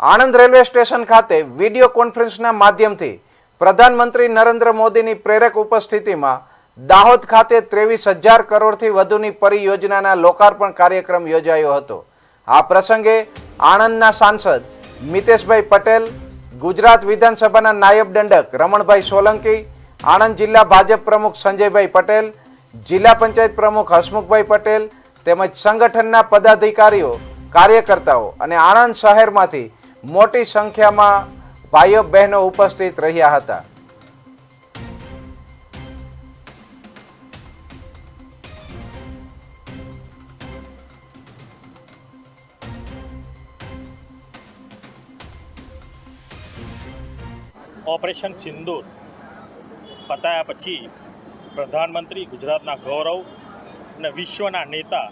Anand railway station ખાતે video કોન્ફરન્સના માધ્યમથી પ્રધાનમંત્રી નરેન્દ્ર મોદીની પ્રેરક ઉપસ્થિતિમાં દાહોદ ખાતે ત્રેવીસ હજાર કરોડથી વધુની પરિયોજનાના લોકાર્પણ કાર્યક્રમ યોજાયો હતો. આ પ્રસંગે આણંદના સાંસદ મિતેશભાઈ પટેલ, ગુજરાત વિધાનસભાના નાયબ દંડક રમણભાઈ સોલંકી, આણંદ જિલ્લા ભાજપ પ્રમુખ સંજયભાઈ પટેલ, જિલ્લા પંચાયત પ્રમુખ હસમુખભાઈ પટેલ તેમજ સંગઠનના પદાધિકારીઓ, કાર્યકર્તાઓ અને આણંદ શહેરમાંથી મોટી સંખ્યામાં ભાઈઓ બહેનો ઉપસ્થિત રહ્યા હતા. ઓપરેશન સિંદૂર પતાયા પછી પ્રધાનમંત્રી ગુજરાતના ગૌરવ અને વિશ્વના નેતા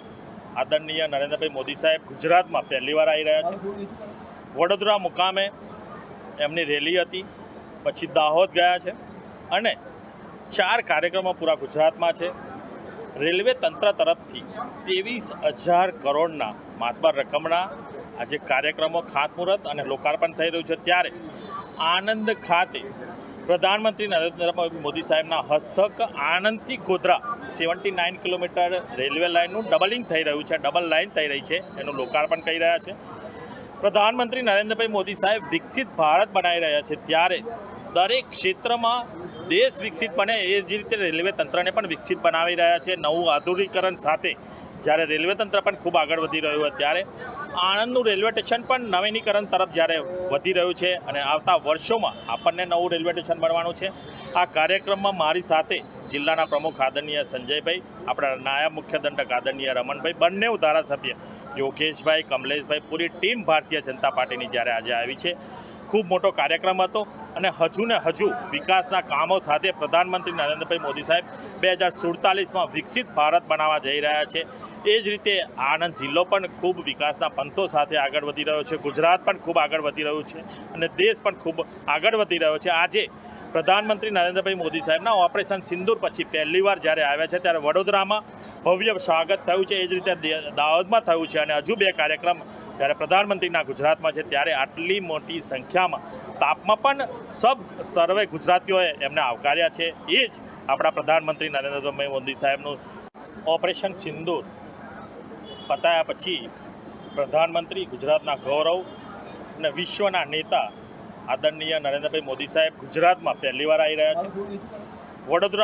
આદરણીય નરેન્દ્રભાઈ મોદી સાહેબ ગુજરાતમાં પહેલીવાર આવી રહ્યા છે. વડોદરા મુકામે એમની રેલી હતી. પછી દાહોદ ગયા છે અને ચાર કાર્યક્રમો પૂરા ગુજરાતમાં છે. રેલવે તંત્ર તરફથી ત્રેવીસ હજાર કરોડના માતબાર રકમના આજે કાર્યક્રમો ખાતમુહૂર્ત અને લોકાર્પણ થઈ રહ્યું છે. ત્યારે આનંદ ખાતે પ્રધાનમંત્રી નરેન્દ્ર મોદી સાહેબના હસ્તક આણંદથી Godhra seventy nine kilometre railway લાઇનનું ડબલિંગ થઈ રહ્યું છે. ડબલ લાઇન થઈ રહી છે. એનું લોકાર્પણ કરી રહ્યા છે. પ્રધાનમંત્રી નરેન્દ્રભાઈ મોદી સાહેબ વિકસિત ભારત બનાવી રહ્યા છે ત્યારે દરેક ક્ષેત્રમાં દેશ વિકસિત બને એ જ રીતે રેલવે તંત્રને પણ વિકસિત બનાવી રહ્યા છે. નવું આધુનિકરણ સાથે જ્યારે રેલવે તંત્ર પણ ખૂબ આગળ વધી રહ્યું હોય ત્યારે આણંદનું રેલવે સ્ટેશન પણ નવીનીકરણ તરફ જ્યારે વધી રહ્યું છે અને આવતા વર્ષોમાં આપણને નવું રેલવે સ્ટેશન બનવાનું છે. આ કાર્યક્રમમાં મારી સાથે જિલ્લાના પ્રમુખ આદરણીય સંજયભાઈ, આપણા નાયબ મુખ્ય દંડક આદરણીય રમણભાઈ, બંને ધારાસભ્ય યોગેશભાઈ, કમલેશભાઈ, પૂરી ટીમ ભારતીય જનતા પાર્ટીની જ્યારે આજે આવી છે. ખૂબ મોટો કાર્યક્રમ હતો અને હજુ ને હજુ વિકાસના કામો સાથે પ્રધાનમંત્રી નરેન્દ્રભાઈ મોદી સાહેબ બે હજાર સુડતાલીસમાં વિકસિત ભારત બનાવવા જઈ રહ્યા છે. એ જ રીતે આણંદ જિલ્લો પણ ખૂબ વિકાસના પંથો સાથે આગળ વધી રહ્યો છે. ગુજરાત પણ ખૂબ આગળ વધી રહ્યું છે અને દેશ પણ ખૂબ આગળ વધી રહ્યો છે. આજે પ્રધાનમંત્રી નરેન્દ્રભાઈ મોદી સાહેબના ઓપરેશન સિંદૂર પછી પહેલીવાર જ્યારે આવ્યા છે, ત્યારે વડોદરામાં ભવ્ય સ્વાગત થયું છે. એ જ રીતે દાહોદમાં થયું છે અને હજુ બે કાર્યક્રમ જ્યારે પ્રધાનમંત્રીના ગુજરાતમાં છે ત્યારે આટલી મોટી સંખ્યામાં તાપમાં પણ સબ સર્વે ગુજરાતીઓએ એમને આવકાર્યા છે. એ જ આપણા પ્રધાનમંત્રી નરેન્દ્રભાઈ મોદી સાહેબનું ઓપરેશન સિંદૂર. પતાયા પછી પ્રધાનમંત્રી ગુજરાતના ગૌરવ અને વિશ્વના નેતા આદરણીય નરેન્દ્રભાઈ મોદી સાહેબ ગુજરાતમાં પહેલીવાર આવી રહ્યા છે. વડોદરા